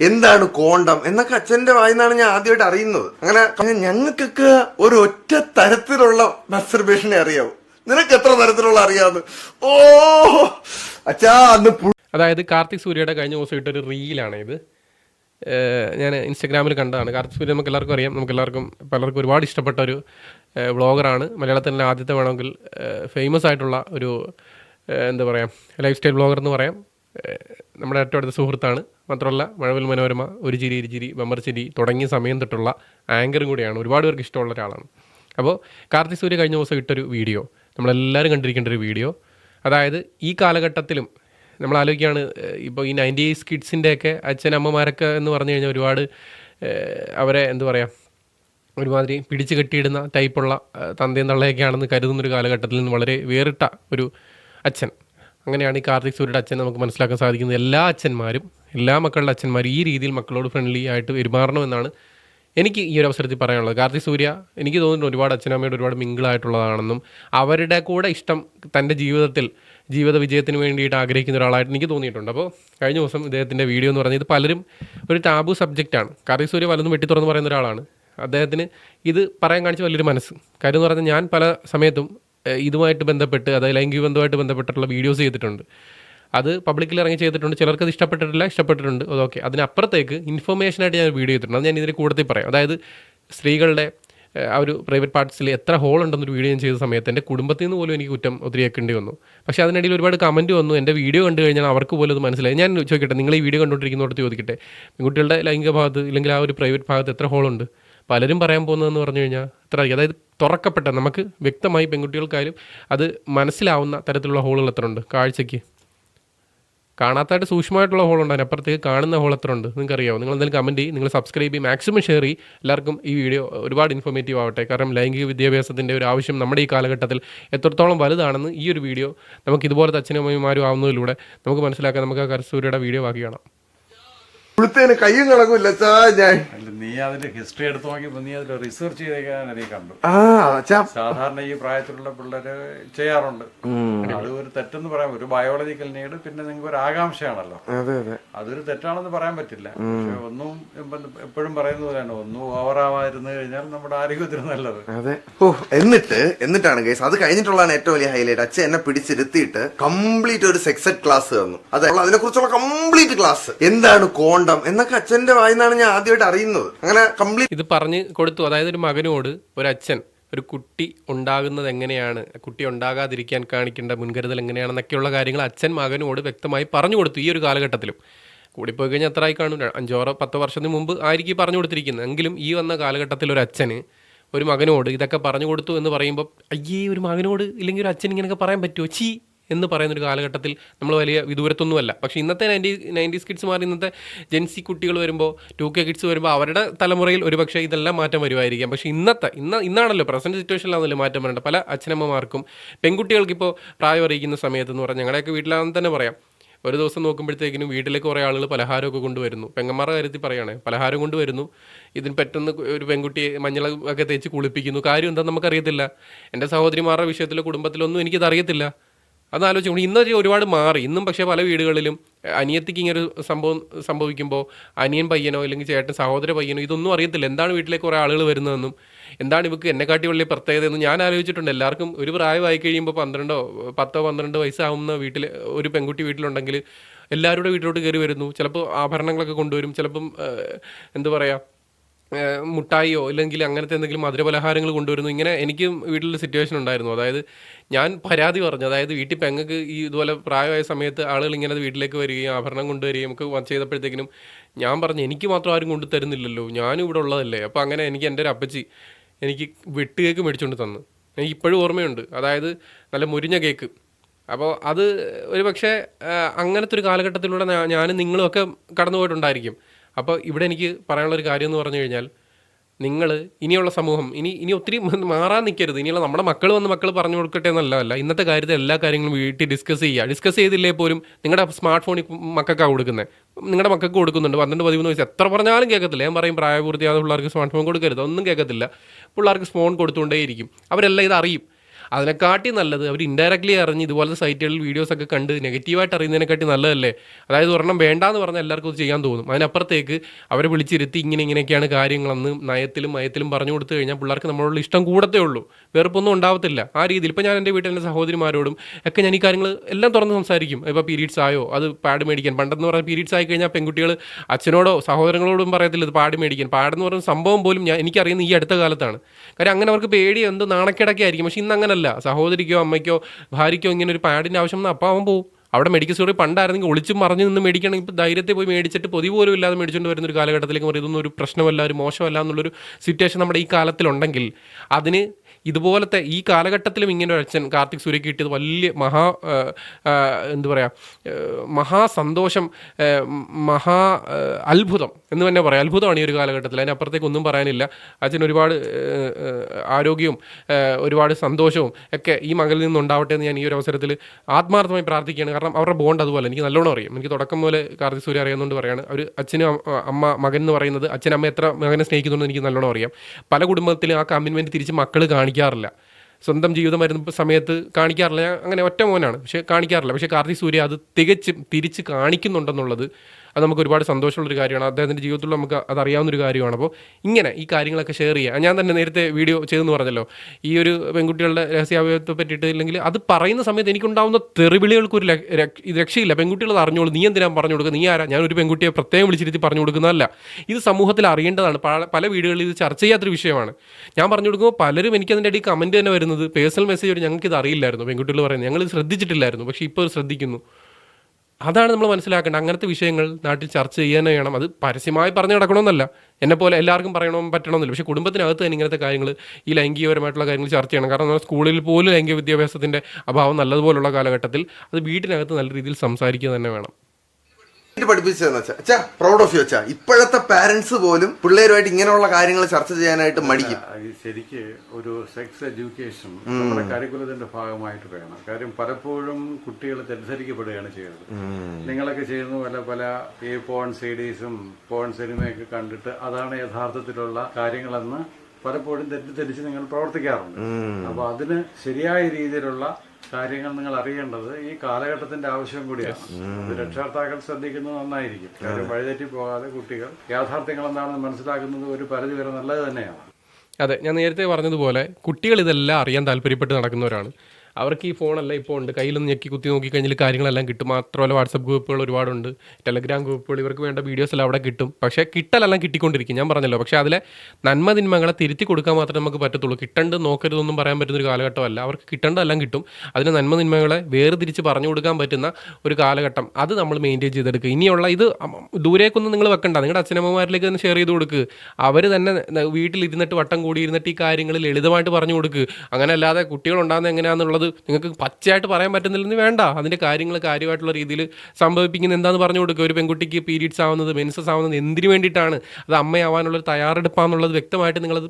എന്താണ് കോണ്ടം എന്നൊക്കെ അച്ഛന്റെ വായിന്നാണ് ഞാൻ ആദ്യമായിട്ട് അറിയുന്നത്. അങ്ങനെ ഞങ്ങൾക്കൊക്കെ ഒരു ഒറ്റ തരത്തിലുള്ള മസ്റ്റർബേഷനെ അറിയാവൂ. നിനക്ക് എത്ര തരത്തിലുള്ള അറിയാവുന്ന ഓ അച്ഛാ അന്ന് അതായത് കാർത്തിക് സൂര്യയുടെ കഴിഞ്ഞ ദിവസം ഇട്ടൊരു റീലാണ് ഇത്. ഞാൻ ഇൻസ്റ്റഗ്രാമിൽ കണ്ടതാണ്. കാർത്തിക് സൂര്യ നമുക്ക് എല്ലാവർക്കും അറിയാം. നമുക്ക് എല്ലാവർക്കും പലർക്കും ഒരുപാട് ഇഷ്ടപ്പെട്ട ഒരു വ്ളോഗറാണ്. മലയാളത്തിലെ ആദ്യത്തെ വേണമെങ്കിൽ ഫേമസ് ആയിട്ടുള്ള ഒരു എന്താ പറയുക ലൈഫ് സ്റ്റൈൽ വ്ളോഗർ എന്ന് പറയാം. നമ്മുടെ ഏറ്റവും അടുത്ത സുഹൃത്താണ്. മാത്രമല്ല മഴവിൽ മനോരമ ഒരു ചിരി ഇരുചിരി ബമ്പർ ചിരി തുടങ്ങിയ സമയം തൊട്ടുള്ള ആങ്കറും കൂടിയാണ്. ഒരുപാട് പേർക്ക് ഇഷ്ടമുള്ള ഒരാളാണ്. അപ്പോൾ കാർത്തി സൂര്യ കഴിഞ്ഞ ദിവസം ഇട്ടൊരു വീഡിയോ. നമ്മളെല്ലാവരും കണ്ടിരിക്കേണ്ട ഒരു വീഡിയോ. അതായത് ഈ കാലഘട്ടത്തിലും നമ്മൾ ആലോചിക്കുകയാണ് ഇപ്പോൾ ഈ നയന്റീസ് കിഡ്സിന്റെയൊക്കെ അച്ഛനമ്മമാരൊക്കെ എന്ന് പറഞ്ഞു കഴിഞ്ഞാൽ ഒരുപാട് അവരെ എന്തു പറയുക ഒരുമാതിരി പിടിച്ചു കെട്ടിയിടുന്ന ടൈപ്പുള്ള തന്തയും തള്ളയൊക്കെയാണെന്ന് കരുതുന്നൊരു കാലഘട്ടത്തിൽ നിന്ന് വളരെ വേറിട്ട ഒരു അച്ഛൻ. അങ്ങനെയാണ് ഈ കാർത്തിക് സൂര്യയുടെ അച്ഛൻ നമുക്ക് മനസ്സിലാക്കാൻ സാധിക്കുന്നത്. എല്ലാ അച്ഛന്മാരും എല്ലാ മക്കളുടെ അച്ഛന്മാരും ഈ രീതിയിൽ മക്കളോട് ഫ്രണ്ട്ലി ആയിട്ട് പെരുമാറണമെന്നാണ് എനിക്ക് ഈ ഒരു അവസരത്തിൽ പറയാനുള്ളത്. കാർത്തിക് സൂര്യ എനിക്ക് തോന്നുന്നു ഒരുപാട് അച്ഛനമ്മയോട് ഒരുപാട് മിങ്കിളായിട്ടുള്ളതാണെന്നും അവരുടെ കൂടെ ഇഷ്ടം തന്റെ ജീവിതത്തിൽ ജീവിത വിജയത്തിന് വേണ്ടിയിട്ട് ആഗ്രഹിക്കുന്ന ഒരാളായിട്ട് എനിക്ക് തോന്നിയിട്ടുണ്ട്. അപ്പോൾ കഴിഞ്ഞ ദിവസം ഇദ്ദേഹത്തിന്റെ വീഡിയോ എന്ന് പറഞ്ഞത് പലരും ഒരു ടാബു സബ്ജക്റ്റാണ് കാർത്തിക് സൂര്യ പലതും വെട്ടി തുറന്ന് പറയുന്ന ഒരാളാണ്. അദ്ദേഹത്തിന് ഇത് പറയാൻ കാണിച്ച വലിയൊരു മനസ്സ്. കാര്യം എന്ന് പറഞ്ഞാൽ ഞാൻ പല സമയത്തും ഇതുമായിട്ട് ബന്ധപ്പെട്ട് അതായത് ലൈംഗിക ബന്ധമായിട്ട് ബന്ധപ്പെട്ടിട്ടുള്ള വീഡിയോസ് ചെയ്തിട്ടുണ്ട്. അത് പബ്ലിക്കിൽ ഇറങ്ങി ചെയ്തിട്ടുണ്ട്. ചിലർക്ക് അത് ഇഷ്ടപ്പെട്ടിട്ടില്ല ഇഷ്ടപ്പെട്ടിട്ടുണ്ട്. അതൊക്കെ അതിനപ്പുറത്തേക്ക് ഇൻഫർമേഷനായിട്ട് ഞാൻ വീഡിയോ ചെയ്തിട്ടുണ്ട് അത് ഞാൻ ഇതിന് കൂടുതൽ പറയാം. അതായത് സ്ത്രീകളുടെ ആ ഒരു പ്രൈവറ്റ് പാർട്സിൽ എത്ര ഹോൾ ഉണ്ടെന്നൊരു വീഡിയോ ഞാൻ ചെയ്ത സമയത്ത് എന്റെ കുടുംബത്തിൽ നിന്ന് പോലും എനിക്ക് കുറ്റം ഒത്തിരി കേൾക്കേണ്ടി വന്നു. പക്ഷേ അതിനിടയിൽ ഒരുപാട് കമന്റ് വന്നു. എന്റെ വീഡിയോ കണ്ടു കഴിഞ്ഞാൽ അവർക്ക് പോലും അത് മനസ്സിലായി. ഞാൻ ചോദിക്കട്ടെ നിങ്ങൾ ഈ വീഡിയോ കണ്ടുകൊണ്ടിരിക്കുന്നതോട് ചോദിക്കട്ടെ പെൺകുട്ടികളുടെ ലൈംഗിക ഭാഗത്ത് ഇല്ലെങ്കിൽ ആ ഒരു പ്രൈവറ്റ് ഭാഗത്ത് എത്ര ഹോളുണ്ട് പലരും പറയാൻ പോകുന്നതെന്ന് പറഞ്ഞു കഴിഞ്ഞാൽ എത്ര അതായത് തുറക്കപ്പെട്ട നമുക്ക് വ്യക്തമായി പെൺകുട്ടികൾക്കായാലും അത് മനസ്സിലാവുന്ന തരത്തിലുള്ള ഹോളുകൾ എത്ര ഉണ്ട് കാഴ്ചയ്ക്ക്. കാണാത്തതായിട്ട് സൂക്ഷ്മമായിട്ടുള്ള ഹോൾ ഉണ്ട് അതിനപ്പുറത്തേക്ക് കാണുന്ന ഹോൾ എത്ര ഉണ്ട് നിങ്ങൾക്ക് അറിയാമോ നിങ്ങൾ എന്തെങ്കിലും കമന്റ് ചെയ്യും നിങ്ങൾ സബ്സ്ക്രൈബ് ചെയ്യും മാക്സിമം ഷെയർ ചെയ്യും. എല്ലാവർക്കും ഈ വീഡിയോ ഒരുപാട് ഇൻഫോർമേറ്റീവ് ആവട്ടെ. കാരണം ലൈംഗിക വിദ്യാഭ്യാസത്തിന്റെ ഒരു ആവശ്യം നമ്മുടെ ഈ കാലഘട്ടത്തിൽ എത്രത്തോളം വലുതാണെന്ന് ഈ ഒരു വീഡിയോ നമുക്ക് ഇതുപോലത്തെ അച്ഛനും അമ്മമാരും ആവുന്നതിലൂടെ നമുക്ക് മനസ്സിലാക്കാൻ നമുക്ക് ആ കരസൂര്യയുടെ വീഡിയോ ബാക്കി കാണാം. പുഴുത്തേന് കയ്യും അച്ഛാ ഞാൻ. നീ അതിന്റെ ഹിസ്റ്ററി എടുത്തു നോക്കിയപ്പോ നീ അതിൽ റിസർച്ച് ചെയ്തേക്കാൻ നീ കണ്ടു. സാധാരണ ഈ പ്രായത്തിലുള്ള പിള്ളേര് ചെയ്യാറുണ്ട്. അത് ഒരു തെറ്റെന്ന് പറയാം ഒരു ബയോളജിക്കൽ നീഡ് പിന്നെ നിങ്ങൾക്ക് ഒരു ആകാംക്ഷയാണല്ലോ. അതെ അതെ. അതൊരു തെറ്റാണെന്ന് പറയാൻ പറ്റില്ല. പക്ഷെ ഒന്നും എപ്പോഴും പറയുന്നത് പോലെയാണ് ഒന്നും ഓവറാവാതിരുന്നു കഴിഞ്ഞാൽ നമ്മുടെ ആരോഗ്യത്തിന് നല്ലത്. അതെ. ഓ എന്നിട്ട് എന്നിട്ടാണ് കേസ് അത് കഴിഞ്ഞിട്ടുള്ളതാണ് ഏറ്റവും വലിയ ഹൈലൈറ്റ് അച്ഛൻ എന്നെ പിടിച്ചിരുത്തിയിട്ട് കംപ്ലീറ്റ് ഒരു സെക്സഡ് ക്ലാസ് തന്നു. അതെ അതിനെ കുറിച്ചുള്ള കംപ്ലീറ്റ് ക്ലാസ് എന്താണ് കോണ്ടം എന്നൊക്കെ അച്ഛന്റെ വായിന്നാണ് ഞാൻ ആദ്യമായിട്ട് അറിയുന്നത്. അങ്ങനെ കംപ്ലീറ്റ് ഇത് പറഞ്ഞ് കൊടുത്തു. അതായത് ഒരു മകനോട് ഒരു അച്ഛൻ ഒരു കുട്ടി ഉണ്ടാകുന്നത് എങ്ങനെയാണ്? കുട്ടി ഉണ്ടാകാതിരിക്കാൻ കാണിക്കേണ്ട മുൻകരുതൽ എങ്ങനെയാണെന്നൊക്കെയുള്ള കാര്യങ്ങൾ അച്ഛൻ മകനോട് വ്യക്തമായി പറഞ്ഞു കൊടുത്തു ഈ ഒരു കാലഘട്ടത്തിലും. കൂടിപ്പോയി കഴിഞ്ഞാൽ എത്ര ആയി കാണും അഞ്ചോറോ പത്തോ വർഷത്തിന് മുമ്പ് ആയിരിക്കും പറഞ്ഞു കൊടുത്തിരിക്കുന്നത്. എങ്കിലും ഈ വന്ന കാലഘട്ടത്തിൽ ഒരു അച്ഛന് ഒരു മകനോട് ഇതൊക്കെ പറഞ്ഞു കൊടുത്തു എന്ന് പറയുമ്പോൾ അയ്യേ ഒരു മകനോട് ഇല്ലെങ്കിൽ ഒരു അച്ഛൻ ഇങ്ങനെയൊക്കെ പറയാൻ പറ്റുമോ? ചീ എന്ന് പറയുന്ന ഒരു കാലഘട്ടത്തിൽ നമ്മൾ വലിയ വിദൂരത്തൊന്നുമല്ല. പക്ഷേ ഇന്നത്തെ നയന്റി നയന്റീസ് കിഡ്സ് മാറി ഇന്നത്തെ ജെൻസി കുട്ടികൾ വരുമ്പോൾ ടു കെ കിഡ്സ് വരുമ്പോൾ അവരുടെ തലമുറയിൽ ഒരുപക്ഷെ ഇതെല്ലാം മാറ്റം വരുമായിരിക്കാം. പക്ഷേ ഇന്നത്തെ ഇന്ന് ഇന്നാണല്ലോ പ്രസന്റ് സിറ്റുവേഷനിലാണല്ലോ മാറ്റം വരേണ്ടത്. പല അച്ഛനമ്മമാർക്കും പെൺകുട്ടികൾക്കിപ്പോൾ പ്രായം അറിയിക്കുന്ന സമയത്ത് എന്ന് പറഞ്ഞാൽ ഞങ്ങളുടെയൊക്കെ വീട്ടിലാണെന്ന് തന്നെ പറയാം. ഒരു ദിവസം നോക്കുമ്പോഴത്തേക്കിനും വീട്ടിലേക്ക് കുറേ ആളുകൾ പലഹാരമൊക്കെ കൊണ്ടുവരുന്നു. പെങ്ങന്മാരുടെ കാര്യത്തിൽ പറയുകയാണെ പലഹാരം കൊണ്ടുവരുന്നു. ഇതിന് പെട്ടെന്ന് ഒരു പെൺകുട്ടിയെ മഞ്ഞളൊക്കെ തേച്ച് കുളിപ്പിക്കുന്നു. കാര്യം എന്താണെന്ന് നമുക്കറിയത്തില്ല. എന്റെ സഹോദരിമാരുടെ വിഷയത്തിലോ കുടുംബത്തിലോ കുടുംബത്തിലൊന്നും എനിക്കത് അറിയത്തില്ല അത് ആലോചിച്ചു ഇന്ന് ഒരുപാട് മാറി. ഇന്നും പക്ഷേ പല വീടുകളിലും അനിയത്തിക്ക് ഇങ്ങനെ ഒരു സംഭവം സംഭവിക്കുമ്പോൾ അനിയൻ പയ്യനോ അല്ലെങ്കിൽ ചേട്ടൻ സഹോദര പയ്യനോ ഇതൊന്നും അറിയത്തില്ല. എന്താണ് വീട്ടിലേക്ക് കുറേ ആളുകൾ വരുന്നതെന്നും എന്താണ് ഇവർക്ക് എന്നെക്കാട്ടി വലിയ പ്രത്യേകത എന്ന് ഞാൻ ആലോചിച്ചിട്ടുണ്ട്. എല്ലാവർക്കും ഒരു പ്രായമായി കഴിയുമ്പോൾ പന്ത്രണ്ടോ പത്തോ പന്ത്രണ്ടോ വയസ്സാവുന്ന വീട്ടിൽ ഒരു പെൺകുട്ടി വീട്ടിലുണ്ടെങ്കിൽ എല്ലാവരുടെ വീട്ടിലോട്ട് കയറി വരുന്നു. ചിലപ്പോൾ ആഭരണങ്ങളൊക്കെ കൊണ്ടുവരും. ചിലപ്പം എന്താ പറയുക മുട്ടായിയോ അല്ലെങ്കിൽ അങ്ങനത്തെ എന്തെങ്കിലും മധുരപലഹാരങ്ങൾ കൊണ്ടുവരുന്നു. ഇങ്ങനെ എനിക്കും വീട്ടിൽ സിറ്റുവേഷൻ ഉണ്ടായിരുന്നു. അതായത് ഞാൻ പരാതി പറഞ്ഞു. അതായത് വീട്ടിൽ പെങ്ങൾക്ക് ഈ ഇതുപോലെ പ്രായമായ സമയത്ത് ആളുകൾ ഇങ്ങനെ വീട്ടിലേക്ക് വരികയും ആഭരണം കൊണ്ടുവരികയും ഒക്കെ ചെയ്തപ്പോഴത്തേക്കിനും ഞാൻ പറഞ്ഞു എനിക്ക് മാത്രം ആരും കൊണ്ടു തരുന്നില്ലല്ലോ. ഞാനും ഇവിടെ ഉള്ളതല്ലേ. അപ്പോൾ അങ്ങനെ എനിക്ക് എന്റെ ഒരു അപ്പച്ചി എനിക്ക് വെട്ട് കേക്ക് മേടിച്ചുകൊണ്ട് തന്നു. എനിക്ക് ഇപ്പോഴും ഓർമ്മയുണ്ട്. അതായത് നല്ല മുരിഞ്ഞ കേക്ക്. അപ്പോൾ അത് ഒരു പക്ഷേ അങ്ങനത്തെ ഒരു കാലഘട്ടത്തിലൂടെ ഞാനും നിങ്ങളും ഒക്കെ കടന്നു പോയിട്ടുണ്ടായിരിക്കും അപ്പോൾ ഇവിടെ എനിക്ക് പറയാനുള്ളൊരു കാര്യം എന്ന് പറഞ്ഞു കഴിഞ്ഞാൽ നിങ്ങൾ ഇനിയുള്ള സമൂഹം ഇനി ഇനി ഒത്തിരി മാറാൻ നിൽക്കരുത് ഇനിയുള്ള നമ്മുടെ മക്കൾ വന്ന് മക്കൾ പറഞ്ഞു കൊടുക്കട്ടെ എന്നല്ല അല്ല ഇന്നത്തെ കാര്യത്തിൽ എല്ലാ കാര്യങ്ങളും വീട്ടിൽ ഡിസ്കസ് ചെയ്യുക. ഡിസ്കസ് ചെയ്തില്ലേ പോലും നിങ്ങളുടെ സ്മാർട്ട് ഫോണിൽ മക്കൾക്കാണ് കൊടുക്കുന്നത് നിങ്ങളുടെ മക്കൾക്ക് കൊടുക്കുന്നുണ്ട്. പന്ത്രണ്ട് പതിമൂന്ന് വയസ്സ്. എത്ര പറഞ്ഞാലും കേൾക്കത്തില്ല. ഞാൻ പറയും പ്രായപൂർത്തിയാതെ പിള്ളേർക്ക് സ്മാർട്ട് ഫോൺ കൊടുക്കരുത്. ഒന്നും കേൾക്കത്തില്ല. പിള്ളേർക്ക് ഫോൺ കൊടുത്തുകൊണ്ടേയിരിക്കും അവരെല്ലാം ഇത് അറിയും. അതിനെക്കാട്ടി നല്ലത് അവർ ഇൻഡയറക്ട്ലി അറിഞ്ഞ് ഇതുപോലത്തെ സൈറ്റുകളിൽ വീഡിയോസ് ഒക്കെ കണ്ട് നെഗറ്റീവായിട്ട് അറിയുന്നതിനെക്കാട്ടി നല്ലതല്ലേ? അതായത് ഒരെണ്ണം വേണ്ടാന്ന് പറഞ്ഞാൽ എല്ലാവർക്കും ഇത് ചെയ്യാൻ തോന്നും. അതിനപ്പുറത്തേക്ക് അവരെ വിളിച്ചിരുത്തി ഇങ്ങനെ ഇങ്ങനെയൊക്കെയാണ് കാര്യങ്ങളെന്ന് നയത്തിലും മയത്തിലും പറഞ്ഞു കൊടുത്തു കഴിഞ്ഞാൽ പിള്ളേർക്ക് നമ്മളോട് ഇഷ്ടം കൂടത്തേ ഉള്ളൂ. വെറുപ്പൊന്നും ഉണ്ടാവത്തില്ല. ആ രീതിയിൽ ഇപ്പോൾ ഞാൻ എന്റെ വീട്ടിൽ എന്റെ സഹോദരിമാരോടും ഒക്കെ ഞാൻ ഈ കാര്യങ്ങൾ എല്ലാം തുറന്ന് സംസാരിക്കും. ഇപ്പോൾ പീരീഡ്സ് ആയോ? അത് പാഡ് മേടിക്കാൻ. പണ്ടെന്ന് പറഞ്ഞാൽ പീരീഡ്സ് ആയി കഴിഞ്ഞാൽ പെൺകുട്ടികൾ അച്ഛനോടോ സഹോദരങ്ങളോടും പറയത്തില്ല ഇത് പാട് മേടിക്കാൻ. പാടെന്ന് പറഞ്ഞ സംഭവം പോലും ഞാൻ എനിക്കറിയുന്ന ഈ അടുത്ത കാലത്താണ്. കാര്യം അങ്ങനെ അവർക്ക് പേടി എന്തോ നാണക്കേടൊക്കെ ആയിരിക്കും. പക്ഷെ ഇന്ന് അങ്ങനല്ല സഹോദരിക്കോ അമ്മയ്ക്കോ ഭാര്യയ്ക്കോ ഇങ്ങനെ ഒരു പാഡിന്റെ ആവശ്യം എന്നാൽ അപ്പം അവൻ പോകും അവിടെ മെഡിക്കൽ സ്റ്റോറിൽ പണ്ടായിരുന്നെങ്കിൽ ഒളിച്ചും മറിഞ്ഞ് നിന്ന് മേടിക്കണമെങ്കിൽ ഇപ്പോൾ ധൈര്യത്തെ പോയി മേടിച്ചിട്ട് പൊതി പോലും ഇല്ലാതെ മേടിച്ചുകൊണ്ട് വരുന്ന ഒരു കാലഘട്ടത്തിലേക്ക് മാറി. ഇതൊന്നും ഒരു പ്രശ്നമല്ല ഒരു മോശമല്ല എന്നുള്ളൊരു സിറ്റുവേഷൻ നമ്മുടെ ഈ കാലത്തിലുണ്ടെങ്കിൽ അതിന് ഇതുപോലത്തെ ഈ കാലഘട്ടത്തിലും ഇങ്ങനെ ഒരു അച്ഛൻ കാർത്തിക് സൂര്യ കിട്ടിയത് വലിയ മഹാ എന്തു പറയുക മഹാസന്തോഷം മഹാ അത്ഭുതം എന്ന് തന്നെ പറയാം. അത്ഭുതമാണ് ഈ ഒരു കാലഘട്ടത്തിൽ. അതിനപ്പുറത്തേക്ക് ഒന്നും പറയാനില്ല. അച്ഛൻ ഒരുപാട് ആരോഗ്യവും ഒരുപാട് സന്തോഷവും ഒക്കെ ഈ മകളിൽ നിന്നുണ്ടാവട്ടെ എന്ന് ഞാൻ ഈ ഒരു അവസരത്തിൽ ആത്മാർത്ഥമായി പ്രാർത്ഥിക്കുകയാണ്. കാരണം അവരുടെ ബോണ്ട് അതുപോലെ. എനിക്ക് നല്ലോണം അറിയാം. എനിക്ക് തുടക്കം മുതൽ കാർത്തിക് സൂര്യ അറിയാവുന്നതുകൊണ്ട് പറയാണ്. ഒരു അച്ഛനും അമ്മ- മകൻ എന്ന് പറയുന്നത് അച്ഛനമ്മ എത്ര മകനെ സ്നേഹിക്കുന്നുണ്ടെന്ന് എനിക്ക് നല്ലോണം അറിയാം. പല കുടുംബത്തിലും ആ കമ്മിറ്റ്മെന്റ് തിരിച്ച് മക്കൾ കാണിക്കാറില്ല. സ്വന്തം ജീവിതം വരുന്ന സമയത്ത് കാണിക്കാറില്ല. അങ്ങനെ ഒറ്റ മോനാണ്. പക്ഷേ കാണിക്കാറില്ല. പക്ഷേ കാർത്തി സൂര്യ അത് തികച്ചും തിരിച്ച് കാണിക്കുന്നുണ്ടെന്നുള്ളത് അത് നമുക്ക് ഒരുപാട് സന്തോഷമുള്ളൊരു കാര്യമാണ്. അദ്ദേഹത്തിന്റെ ജീവിതത്തിൽ നമുക്ക് അത് അറിയാവുന്ന ഒരു കാര്യമാണ്. അപ്പോൾ ഇങ്ങനെ ഈ കാര്യങ്ങളൊക്കെ ഷെയർ ചെയ്യുക. ഞാൻ തന്നെ നേരത്തെ വീഡിയോ ചെയ്തെന്ന് പറഞ്ഞല്ലോ. ഈ ഒരു പെൺകുട്ടികളുടെ രഹസ്യാവയവത്തെ പറ്റിയിട്ട് ഇല്ലെങ്കിൽ അത് പറയുന്ന സമയത്ത് എനിക്കുണ്ടാവുന്ന തെറിവിളികൾക്ക് ഒരു ല- രക്ഷ- ഇത് രക്ഷയില്ല. പെൺകുട്ടികൾ അറിഞ്ഞോളൂ. നീ എന്തിനാ പറഞ്ഞു കൊടുക്കുക നീ ആരാ? ഞാനൊരു പെൺകുട്ടിയെ പ്രത്യേകം വിളിച്ചിരുത്തി പറഞ്ഞു കൊടുക്കുന്നതല്ല. ഇത് സമൂഹത്തിൽ അറിയേണ്ടതാണ്. പല വീടുകളിൽ ഇത് ചർച്ച ചെയ്യാത്തൊരു വിഷയമാണ്. ഞാൻ പറഞ്ഞു കൊടുക്കുമ്പോൾ പലരും എനിക്ക് അതിന്റെ ഇടയിൽ കമന്റ് തന്നെ വരുന്നത്. പേഴ്സണൽ മെസ്സേജ് ഞങ്ങൾക്ക് ഇത് അറിയില്ലായിരുന്നു. പെൺകുട്ടികൾ പറയുന്നത്. ഞങ്ങൾ ശ്രദ്ധിച്ചിട്ടില്ലായിരുന്നു. പക്ഷേ ഇപ്പോൾ ശ്രദ്ധിക്കുന്നു. അതാണ് നമ്മൾ മനസ്സിലാക്കേണ്ടത്. അങ്ങനത്തെ വിഷയങ്ങൾ നാട്ടിൽ ചർച്ച ചെയ്യാൻ വേണം. അത് പരസ്യമായി പറഞ്ഞു നടക്കണമെന്നല്ല. എന്നെ പോലെ എല്ലാവർക്കും പറയണമെന്ന് പറ്റണമെന്നില്ല പക്ഷേ കുടുംബത്തിനകത്ത് തന്നെ ഇങ്ങനത്തെ കാര്യങ്ങൾ ഈ ലൈംഗികപരമായിട്ടുള്ള കാര്യങ്ങൾ ചർച്ച ചെയ്യണം. കാരണം നമ്മുടെ സ്കൂളിൽ പോലും ലൈംഗിക വിദ്യാഭ്യാസത്തിന്റെ അഭാവം നല്ലതുപോലുള്ള കാലഘട്ടത്തിൽ അത് വീട്ടിനകത്ത് നല്ല രീതിയിൽ സംസാരിക്കുക തന്നെ വേണം. പഠിപ്പിച്ചതെന്ന് വെച്ചാ അച്ഛാ പ്രൗഡ് ഓഫ് യു അച്ഛാ. ഇപ്പോഴത്തെ പാരന്റ്സ് പോലും പിള്ളേരുമായിട്ട് ഇങ്ങനെയുള്ള കാര്യങ്ങൾ ചർച്ച ചെയ്യാനായിട്ട് മടിക്കും. ശരിക്ക് ഒരു സെക്സ് എഡ്യൂക്കേഷൻ നമ്മുടെ കരിക്കുലത്തിന്റെ ഭാഗമായിട്ട് വേണം. കാര്യം പലപ്പോഴും കുട്ടികൾ തെറ്റിദ്ധരിക്കപ്പെടുകയാണ് ചെയ്യുന്നത്. നിങ്ങളൊക്കെ ചെയ്യുന്ന പല പല ഈ പോൺ സീരീസും പോൺ സിനിമയൊക്കെ കണ്ടിട്ട് അതാണ് യഥാർത്ഥത്തിലുള്ള കാര്യങ്ങളെന്ന് പലപ്പോഴും തെറ്റിദ്ധരിച്ച് നിങ്ങൾ പ്രവർത്തിക്കാറുണ്ട്. അപ്പൊ അതിന് ശരിയായ രീതിയിലുള്ള കാര്യങ്ങൾ നിങ്ങൾ അറിയേണ്ടത് ഈ കാലഘട്ടത്തിന്റെ ആവശ്യം കൂടിയാണ്. രക്ഷകർത്താക്കൾ ശ്രദ്ധിക്കുന്നത് നന്നായിരിക്കും. കാര്യം വഴിതെറ്റി പോകാതെ കുട്ടികൾ യാഥാർത്ഥ്യങ്ങൾ എന്താണെന്ന് മനസ്സിലാക്കുന്നത് ഒരു പരിധി വരെ നല്ലത് തന്നെയാണ്. അതെ ഞാൻ നേരത്തെ പറഞ്ഞതുപോലെ കുട്ടികൾ ഇതെല്ലാം അറിയാൻ താല്പര്യപ്പെട്ട് നടക്കുന്നവരാണ്. അവർക്ക് ഈ ഫോണല്ല ഇപ്പോൾ ഉണ്ട്. കയ്യിലൊന്ന് ഞെക്കി കുത്തി നോക്കിക്കഴിഞ്ഞാൽ കാര്യങ്ങളെല്ലാം കിട്ടും. മാത്രമല്ല വാട്സപ്പ് ഗ്രൂപ്പുകൾ ഒരുപാടുണ്ട്. ടെലഗ്രാം ഗ്രൂപ്പുകൾ ഇവർക്ക് വേണ്ട വീഡിയോസ് എല്ലാം അവിടെ കിട്ടും. പക്ഷേ കിട്ടലെല്ലാം കിട്ടിക്കൊണ്ടിരിക്കും. ഞാൻ പറഞ്ഞല്ലോ. പക്ഷേ അതിലെ നന്മ തിന്മകളെ തിരുത്തി കൊടുക്കാൻ മാത്രമേ നമുക്ക് പറ്റത്തുള്ളൂ. കിട്ടണ്ട് നോക്കരുതൊന്നും പറയാൻ പറ്റുന്ന ഒരു കാലഘട്ടമല്ല. അവർക്ക് കിട്ടേണ്ടതെല്ലാം കിട്ടും. അതിന് നന്മ തിന്മകളെ വേർതിരിച്ച് പറഞ്ഞു കൊടുക്കാൻ പറ്റുന്ന ഒരു കാലഘട്ടം അത് നമ്മൾ മെയിന്റെയിൻ ചെയ്തെടുക്കുക. ഇനിയുള്ള ഇത് ദൂരേക്കൊന്നും നിങ്ങൾ വെക്കണ്ട. നിങ്ങളുടെ അച്ഛനമ്മമാരിലേക്ക് തന്നെ ഷെയർ ചെയ്ത് കൊടുക്കുക അവർ തന്നെ വീട്ടിലിരുന്നിട്ട് വട്ടം കൂടി ഇരുന്നിട്ട് ഈ കാര്യങ്ങൾ ലളിതമായിട്ട് പറഞ്ഞു കൊടുക്കുക അങ്ങനെ അല്ലാതെ കുട്ടികൾ ഉണ്ടാകുന്നത് എങ്ങനെയാണെന്നുള്ളത് നിങ്ങൾക്ക് പച്ചയായിട്ട് പറയാൻ പറ്റുന്നില്ലെന്ന് വേണ്ട. അതിന്റെ കാര്യങ്ങൾ കാര്യമായിട്ടുള്ള രീതിയിൽ സംഭവിപ്പിക്കുന്ന എന്താണെന്ന് പറഞ്ഞു കൊടുക്കുക. ഒരു പെൺകുട്ടിക്ക് പീരീഡ്സ് ആവുന്നത് മെൻസസ് ആവുന്നത് എന്തിനു വേണ്ടിയിട്ടാണ്? അത് അമ്മയാവാനുള്ള ഒരു തയ്യാറെടുപ്പാന്നുള്ളത് വ്യക്തമായിട്ട് നിങ്ങളത്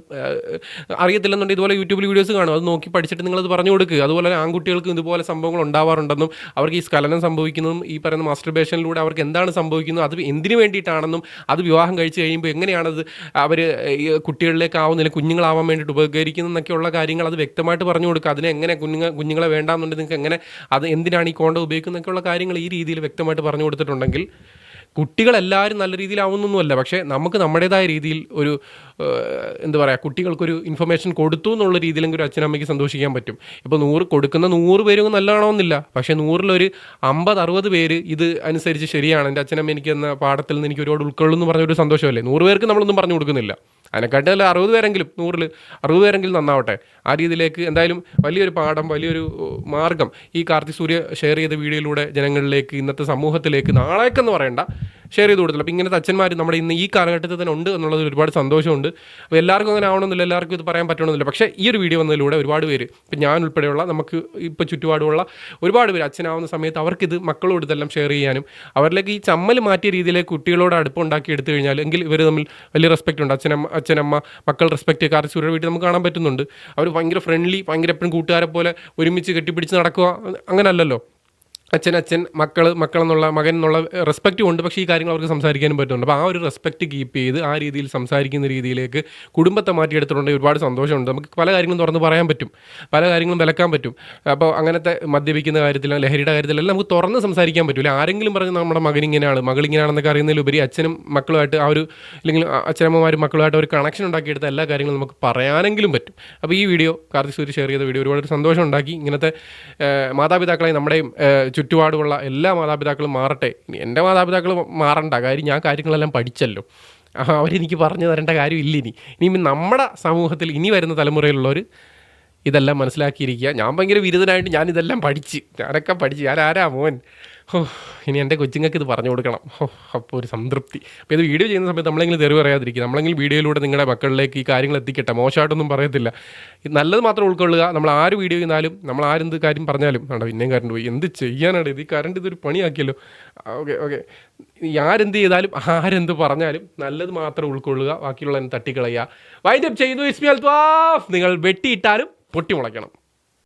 അറിയത്തില്ലെന്നുണ്ടെങ്കിൽ ഇതുപോലെ യൂട്യൂബിൽ വീഡിയോസ് കാണും. അത് നോക്കി പഠിച്ചിട്ട് നിങ്ങളത് പറഞ്ഞു കൊടുക്കുക അതുപോലെ ആൺകുട്ടികൾക്കും ഇതുപോലെ സംഭവങ്ങൾ ഉണ്ടാവാറുണ്ടെന്നും അവർക്ക് ഈ സ്കലനം സംഭവിക്കുന്നതും ഈ പറയുന്ന മാസ്റ്റർബേഷനിലൂടെ അവർക്ക് എന്താണ് സംഭവിക്കുന്നത് അത് എന്തിനു വേണ്ടിയിട്ടാണെന്നും അത് വിവാഹം കഴിച്ച് കഴിയുമ്പോൾ എങ്ങനെയാണത് അവർ കുട്ടികളിലേക്ക് ആവുന്നില്ല കുഞ്ഞുങ്ങളാവാൻ വേണ്ടിയിട്ട് ഉപകരിക്കുന്നതെന്നൊക്കെയുള്ള കാര്യങ്ങൾ അത് വ്യക്തമായിട്ട് പറഞ്ഞു കൊടുക്കുക. അതിനെ എങ്ങനെ കുഞ്ഞുങ്ങൾ കുഞ്ഞുങ്ങളെ വേണ്ടാന്നുണ്ടെങ്കിൽ നിങ്ങൾക്ക് എങ്ങനെ അത് എന്തിനാണ് ഈ കോണ്ടം ഉപയോഗിക്കുന്നതൊക്കെയുള്ള കാര്യങ്ങൾ ഈ രീതിയിൽ വ്യക്തമായിട്ട് പറഞ്ഞു കൊടുത്തിട്ടുണ്ടെങ്കിൽ കുട്ടികളെല്ലാവരും നല്ല രീതിയിലാവുന്നൊന്നുമല്ല. പക്ഷേ നമുക്ക് നമ്മുടേതായ രീതിയിൽ ഒരു എന്താ പറയുക കുട്ടികൾക്കൊരു ഇൻഫർമേഷൻ കൊടുത്തു എന്നുള്ള രീതിയിലെങ്കിൽ ഒരു അച്ഛനമ്മയ്ക്ക് സന്തോഷിക്കാൻ പറ്റും. ഇപ്പോൾ നൂറ് കൊടുക്കുന്ന നൂറ് പേരും നല്ലതാണോന്നില്ല. പക്ഷേ നൂറിലൊരു അമ്പത് അറുപത് പേര് ഇത് അനുസരിച്ച് ശരിയാണ്. എന്റെ അച്ഛനമ്മ എനിക്ക് എന്ന പാഠത്തിൽ നിന്ന് എനിക്ക് ഒരുപാട് ഉൾക്കൊള്ളുന്നു പറഞ്ഞൊരു സന്തോഷമല്ലേ? നൂറ് പേർക്ക് നമ്മളൊന്നും പറഞ്ഞു കൊടുക്കുന്നില്ല. അതിനെക്കാട്ടി നല്ല അറുപത് പേരെങ്കിലും നൂറിൽ അറുപത് പേരെങ്കിലും നന്നാവട്ടെ. ആ രീതിയിലേക്ക് എന്തായാലും വലിയൊരു പാഠം വലിയൊരു മാർഗം ഈ കാർത്തി സൂര്യ ഷെയർ ചെയ്ത വീഡിയോയിലൂടെ ജനങ്ങളിലേക്ക് ഇന്നത്തെ സമൂഹത്തിലേക്ക് നാളേക്കെന്ന് പറയണ്ട. ഷെയർ ചെയ്ത് കൊടുത്തില്ല അപ്പോൾ ഇങ്ങനത്തെ അച്ഛന്മാർ നമ്മുടെ ഇന്ന് ഈ കാലഘട്ടത്തിൽ തന്നെ ഉണ്ട് എന്നുള്ളത് ഒരുപാട് സന്തോഷമുണ്ട്. അപ്പോൾ എല്ലാവർക്കും അങ്ങനെ ആവണമെന്നില്ല എല്ലാവർക്കും ഇത് പറയാൻ പറ്റണമെന്നില്ല. പക്ഷേ ഈ ഒരു വീഡിയോ വന്നതിലൂടെ ഒരുപാട് പേര് ഇപ്പം ഞാൻ ഉൾപ്പെടെയുള്ള നമുക്ക് ഇപ്പോൾ ചുറ്റുപാടുമുള്ള ഒരുപാട് പേര് അച്ഛനാവുന്ന സമയത്ത് അവർക്കിത് മക്കളോട് ഇതെല്ലാം ഷെയർ ചെയ്യാനും അവരിലേക്ക് ഈ ചമ്മൽ മാറ്റിയ രീതിയിലേക്ക് കുട്ടികളോട് അടുപ്പുണ്ടാക്കി എടുത്തു കഴിഞ്ഞാൽ എങ്കിൽ ഇവർ തമ്മിൽ വലിയ റെസ്പെക്റ്റ് ഉണ്ട്. അച്ഛനമ്മ അച്ഛനമ്മ മക്കൾ റെസ്പെക്റ്റ് കാരണം സൂര്യ വീട്ടിൽ നമുക്ക് കാണാൻ പറ്റുന്നുണ്ട്. അവർ ഭയങ്കര ഫ്രണ്ട്ലി ഭയങ്കര എപ്പോഴും കൂട്ടുകാരെ പോലെ ഒരുമിച്ച് കെട്ടിപ്പിടിച്ച് നടക്കുക അങ്ങനല്ലല്ലോ. അച്ഛൻ അച്ഛൻ മക്കൾ എന്നുള്ള മകൻ എന്നുള്ള റെസ്പെക്റ്റ് ഉണ്ട്. പക്ഷേ ഈ കാര്യങ്ങൾ അവർക്ക് സംസാരിക്കാനും പറ്റുന്നുണ്ട്. അപ്പോൾ ആ ഒരു റെസ്പെക്റ്റ് കീപ്പ് ചെയ്ത് ആ രീതിയിൽ സംസാരിക്കുന്ന രീതിയിലേക്ക് കുടുംബത്തെ മാറ്റിയെടുത്തിട്ടുണ്ടെങ്കിൽ ഒരുപാട് സന്തോഷമുണ്ട്. നമുക്ക് പല കാര്യങ്ങളും തുറന്ന് പറയാൻ പറ്റും. പല കാര്യങ്ങളും വിലക്കാൻ പറ്റും. അപ്പോൾ അങ്ങനത്തെ മദ്യപിക്കുന്ന കാര്യത്തിൽ ലഹരിയുടെ കാര്യത്തിലെല്ലാം നമുക്ക് തുറന്ന് സംസാരിക്കാൻ പറ്റില്ല ആരെങ്കിലും പറഞ്ഞ് നമ്മുടെ മകൻ ഇങ്ങനെയാണ് മകൾ ഇങ്ങനെയാണെന്നൊക്കെ അറിയുന്നതിലുപരി അച്ഛനും മക്കളുമായിട്ട് ആ ഒരു അല്ലെങ്കിൽ അച്ഛനമ്മമാരും മക്കളുമായിട്ട് ഒരു കണക്ഷൻ ഉണ്ടാക്കിയെടുത്ത എല്ലാ കാര്യങ്ങളും നമുക്ക് പറയാനെങ്കിലും പറ്റും. അപ്പോൾ ഈ വീഡിയോ കാർത്തി സൂര്യ ഷെയർ ചെയ്ത വീഡിയോ ഒരുപാട് സന്തോഷം ഉണ്ടാക്കി ഇങ്ങനത്തെ മാതാപിതാക്കളെ നമ്മുടെയും ചുറ്റുപാടുമുള്ള എല്ലാ മാതാപിതാക്കളും മാറട്ടെ. എന്റെ മാതാപിതാക്കൾ മാറണ്ട. കാര്യം ഞാൻ കാര്യങ്ങളെല്ലാം പഠിച്ചല്ലോ. അവരെനിക്ക് പറഞ്ഞു തരേണ്ട കാര്യമില്ല ഇനി. ഇനി നമ്മുടെ സമൂഹത്തിൽ ഇനി വരുന്ന തലമുറയിലുള്ളവർ ഇതെല്ലാം മനസ്സിലാക്കിയിരിക്കുക. ഞാൻ ഭയങ്കര ബിരുദനായിട്ട് ഞാൻ ഇതെല്ലാം പഠിച്ച്. ഞാനൊക്കെ പഠിച്ച്. ഞാൻ ആരാ മോൻ? ഓ ഇനി എന്റെ കൊച്ചുങ്ങൾക്ക് ഇത് പറഞ്ഞു കൊടുക്കണം. ഓ അപ്പോൾ ഒരു സംതൃപ്തി. അപ്പോൾ ഇത് വീഡിയോ ചെയ്യുന്ന സമയത്ത് നമ്മളെങ്കിലും തെറി പറയാതിരിക്കുക. നമ്മളെങ്കിലും വീഡിയോയിലൂടെ നിങ്ങളുടെ മക്കളിലേക്ക് ഈ കാര്യങ്ങൾ എത്തിക്കട്ടെ. മോശമായിട്ടൊന്നും പറയത്തില്ല. നല്ലത് മാത്രം ഉൾക്കൊള്ളുക. നമ്മൾ ആര് വീഡിയോ ചെയ്യുന്നാലും നമ്മൾ ആരെന്ത് കാര്യം പറഞ്ഞാലും വേണ്ട പിന്നെയും കറണ്ട് പോയി. എന്ത് ചെയ്യാനാണ് ഇത്? ഈ കറണ്ട് ഇതൊരു പണിയാക്കിയല്ലോ. ഓക്കെ ഓക്കെ ആരെന്ത് ചെയ്താലും ആരെന്ത് പറഞ്ഞാലും നല്ലത് മാത്രം ഉൾക്കൊള്ളുക. ബാക്കിയുള്ള തട്ടിക്കളയുക. വൈൻഡപ്പ് ചെയ്യുന്നു ഇസ്മിയൽ നിങ്ങൾ വെട്ടിയിട്ടാലും പൊട്ടി മുളയ്ക്കണം